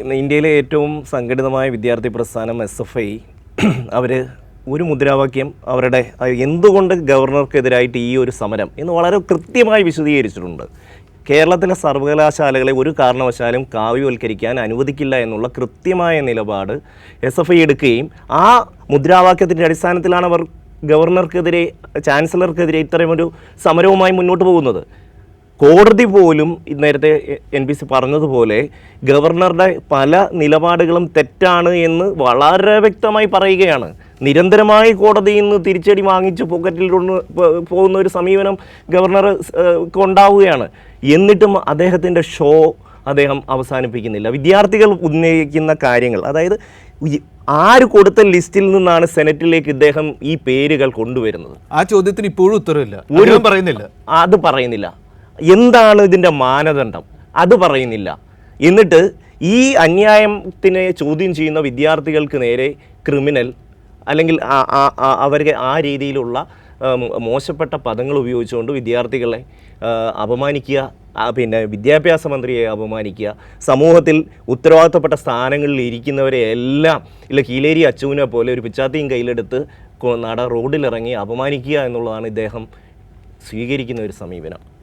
ഇന്ത്യയിലെ ഏറ്റവും സംഘടിതമായ വിദ്യാർത്ഥി പ്രസ്ഥാനം എസ് എഫ് ഐ അവർ ഒരു മുദ്രാവാക്യം അവരുടെ എന്തുകൊണ്ട് ഗവർണർക്കെതിരായിട്ട് ഈ ഒരു സമരം എന്ന് വളരെ കൃത്യമായി വിശദീകരിച്ചിട്ടുണ്ട്. കേരളത്തിലെ സർവകലാശാലകളെ ഒരു കാരണവശാലും കാവ്യവൽക്കരിക്കാൻ അനുവദിക്കില്ല എന്നുള്ള കൃത്യമായ നിലപാട് എസ് എഫ് ഐ എടുക്കുകയും ആ മുദ്രാവാക്യത്തിന്റെ അടിസ്ഥാനത്തിലാണ് അവർ ഗവർണർക്കെതിരെ ചാൻസലർക്കെതിരെ ഇത്തരമൊരു സമരവുമായി മുന്നോട്ട് പോകുന്നത്. കോടതി പോലും നേരത്തെ എൻ പി സി പറഞ്ഞതുപോലെ ഗവർണറുടെ പല നിലപാടുകളും തെറ്റാണ് എന്ന് വളരെ വ്യക്തമായി പറയുകയാണ്. നിരന്തരമായി കോടതിയിൽ നിന്ന് തിരിച്ചടി വാങ്ങിച്ച് പോക്കറ്റിൽ കൊണ്ട് പോകുന്ന ഒരു സമീപനം ഗവർണർ കൊണ്ടാവുകയാണ്. ഉണ്ടാവുകയാണ് എന്നിട്ടും അദ്ദേഹത്തിന്റെ ഷോ അദ്ദേഹം അവസാനിപ്പിക്കുന്നില്ല. വിദ്യാർത്ഥികൾ ഉന്നയിക്കുന്ന കാര്യങ്ങൾ അതായത് ആര് കൊടുത്ത ലിസ്റ്റിൽ നിന്നാണ് സെനറ്റിലേക്ക് ഇദ്ദേഹം ഈ പേരുകൾ കൊണ്ടുവരുന്നത്? ആ ചോദ്യത്തിന് ഇപ്പോഴും ഉത്തരവില്ല. പറയുന്നില്ല. അത് പറയുന്നില്ല. എന്താണ് ഇതിന്റെ മാനദണ്ഡം? അത് പറയുന്നില്ല. എന്നിട്ട് ഈ അന്യായത്തിനെ ചോദ്യം ചെയ്യുന്ന വിദ്യാർത്ഥികൾക്ക് നേരെ ക്രിമിനൽ അല്ലെങ്കിൽ അവർക്ക് ആ രീതിയിലുള്ള മോശപ്പെട്ട പദങ്ങൾ ഉപയോഗിച്ചുകൊണ്ട് വിദ്യാർത്ഥികളെ അപമാനിക്കുക പിന്നെ വിദ്യാഭ്യാസ മന്ത്രിയെ അപമാനിക്കുക സമൂഹത്തിൽ ഉത്തരവാദിത്തപ്പെട്ട സ്ഥാനങ്ങളിൽ ഇരിക്കുന്നവരെ എല്ലാം ഇല്ല കീലേരി അച്ചുവിനെ പോലെ ഒരു പിച്ചാത്തിയും കയ്യിലെടുത്ത് നട റോഡിലിറങ്ങി അപമാനിക്കുക എന്നുള്ളതാണ് ഇദ്ദേഹം സ്വീകരിക്കുന്ന ഒരു സമീപനം.